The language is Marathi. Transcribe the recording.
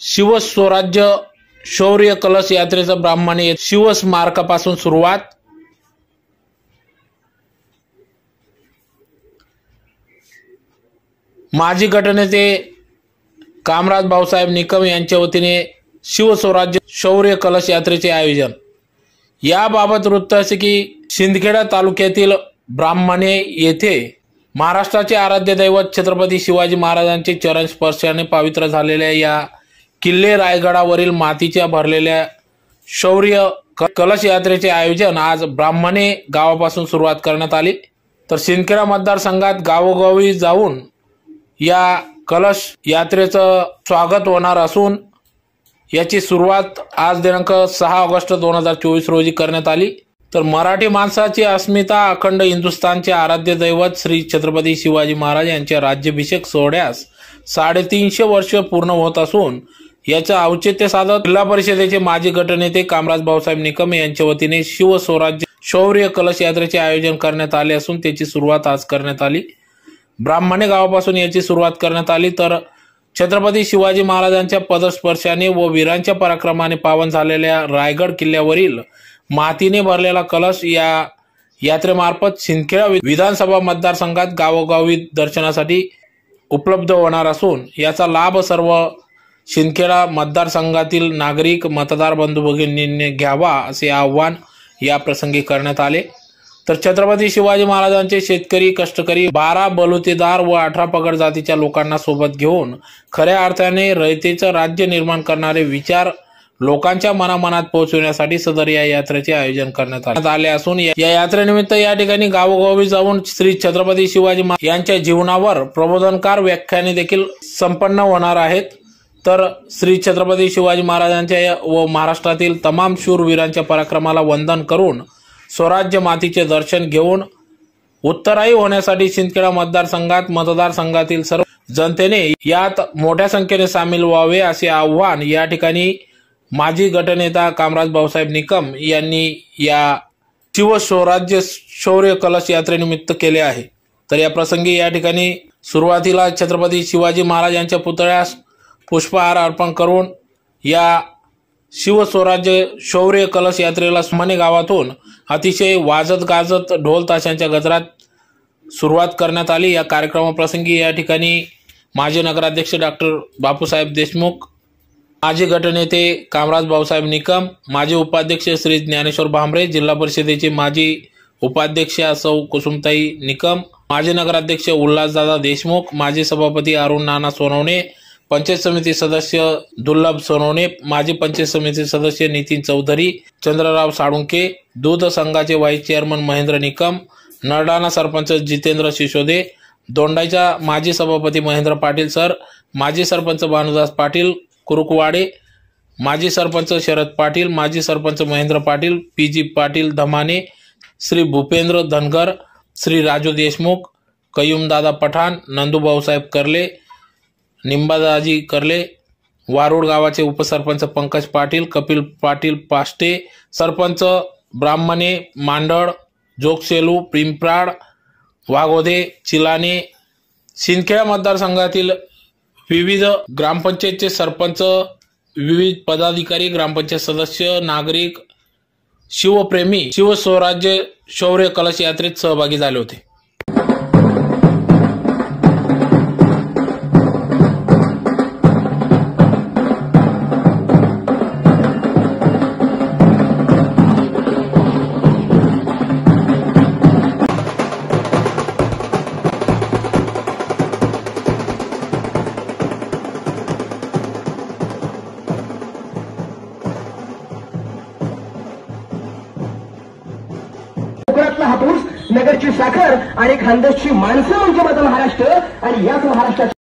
शिवस्वराज्य शौर्य कलश यात्रेचं ब्राह्मणी शिवस्मारकापासून सुरुवात. माजी गटनेते कामराज भाऊसाहेब निकम यांच्या वतीने शिवस्वराज्य शौर्य कलश यात्रेचे आयोजन. याबाबत वृत्त असे की शिंदखेडा तालुक्यातील ब्राह्मणे येथे महाराष्ट्राचे आराध्य दैवत छत्रपती शिवाजी महाराजांचे चरण स्पर्शाने पवित्र झालेल्या या किल्ले रायगडावरील मातीच्या भरलेल्या शौर्य कलश यात्रेचे आयोजन आज ब्राह्मणे गावापासून सुरुवात करण्यात आली. तर शिंदखेडा मतदारसंघात गावोगावी जाऊन या कलश यात्रेचं स्वागत होणार असून याची सुरुवात आज दिनांक सहा ऑगस्ट दोन हजार चोवीस रोजी करण्यात आली. तर मराठी माणसाची अस्मिता अखंड हिंदुस्थानचे आराध्य दैवत श्री छत्रपती शिवाजी महाराज यांच्या राज्याभिषेक सोहळ्यास साडेतीनशे वर्ष पूर्ण होत असून याचं औचित्य साधत जिल्हा परिषदेचे माजी गटनेते कामराज भाऊसाहेब निकम यांच्या वतीने शिवस्वराज्य शौर्य कलश यात्रेचे आयोजन करण्यात आले असून त्याची सुरुवात आज करण्यात आली. ब्राह्मणे गावापासून याची सुरुवात करण्यात आली. तर छत्रपती शिवाजी महाराजांच्या पदस्पर्शाने व वीरांच्या पराक्रमाने पावन झालेल्या रायगड किल्ल्यावरील मातीने भरलेला कलश या यात्रेमार्फत सिंदखेडा विधानसभा मतदारसंघात गावोगावी दर्शनासाठी उपलब्ध होणार असून याचा लाभ सर्व शिंदखेडा मतदारसंघातील नागरिक मतदार बंधू भगिनींनी घ्यावा असे आवाहन या प्रसंगी करण्यात आले. तर छत्रपती शिवाजी महाराजांचे शेतकरी कष्टकरी बारा बलुतेदार व अठरा पगड जातीच्या लोकांना सोबत घेऊन खऱ्या अर्थाने रयतेचं राज्य निर्माण करणारे विचार लोकांच्या मनामनात पोहोचवण्यासाठी सदर या यात्रेचे आयोजन करण्यात आले. असून या यात्रेनिमित्त या ठिकाणी गावोगावी जाऊन श्री छत्रपती शिवाजी यांच्या जीवनावर प्रबोधनकार व्याख्याने देखील संपन्न होणार आहेत. तर श्री छत्रपती शिवाजी महाराजांच्या व महाराष्ट्रातील तमाम शूरवीरांच्या पराक्रमाला वंदन करून स्वराज्य मातीचे दर्शन घेऊन उत्तराई होण्यासाठी शिंदखेडा मतदारसंघात मतदारसंघातील सर्व जनतेने यात मोठ्या संख्येने सामील व्हावे असे आव्हान या ठिकाणी माजी गटनेता कामराज भाऊसाहेब निकम यांनी या शिवस्वराज्य शौर्य कलश यात्रेनिमित्त केले आहे. तर या प्रसंगी या ठिकाणी सुरुवातीला छत्रपती शिवाजी महाराज यांच्या पुतळ्यास पुष्पहार अर्पण करून या शिवस्वराज्य शौर्य कलश यात्रेला स्मने गावातून अतिशय वाजत गाजत ढोल ताशांच्या गजरात सुरुवात करण्यात आली. या कार्यक्रमाप्रसंगी या ठिकाणी माजी नगराध्यक्ष डॉक्टर बापूसाहेब देशमुख माजी गटनेते कामराज भाऊसाहेब निकम माजी उपाध्यक्ष श्री ज्ञानेश्वर भांबरे जिल्हा परिषदेचे माजी उपाध्यक्ष सौ कुसुमताई निकम माजी नगराध्यक्ष उल्हासदादा देशमुख माजी सभापती अरुण नाना सोनवणे पंचायत समिती सदस्य दुर्लभ सोनवणे माजी पंचायत समिती सदस्य नितीन चौधरी चंद्रराव साळुंके दूध संघाचे व्हाईस चेअरमन महेंद्र निकम नरडाणा सरपंच जितेंद्र शिशोदे दोंडाईच्या माजी सभापती महेंद्र पाटील सर माजी सरपंच भानुदास पाटील कुरुकवाडे माजी सरपंच शरद पाटील माजी सरपंच महेंद्र पाटील पी जी पाटील धमाने श्री भूपेंद्र धनगर श्री राजू देशमुख कयुमदादा पठाण नंदूभाऊसाहेब कर्ले निंबादाजी कर्ले वारुड गावाचे उपसरपंच पंकज पाटील कपिल पाटील पाष्टे सरपंच ब्राह्मणे मांडळ जोगसेलू पिंपराड वाघोदे चिलाने सिंदखेडा मतदारसंघातील विविध ग्रामपंचायतचे सरपंच विविध पदाधिकारी ग्रामपंचायत सदस्य नागरिक शिवप्रेमी शिवस्वराज्य शौर्य कलश यात्रेत सहभागी झाले होते. कोकणातला हापूस नगरची साखर आणि खानदेशची माणसं म्हणजे माझं महाराष्ट्र आणि याच महाराष्ट्रात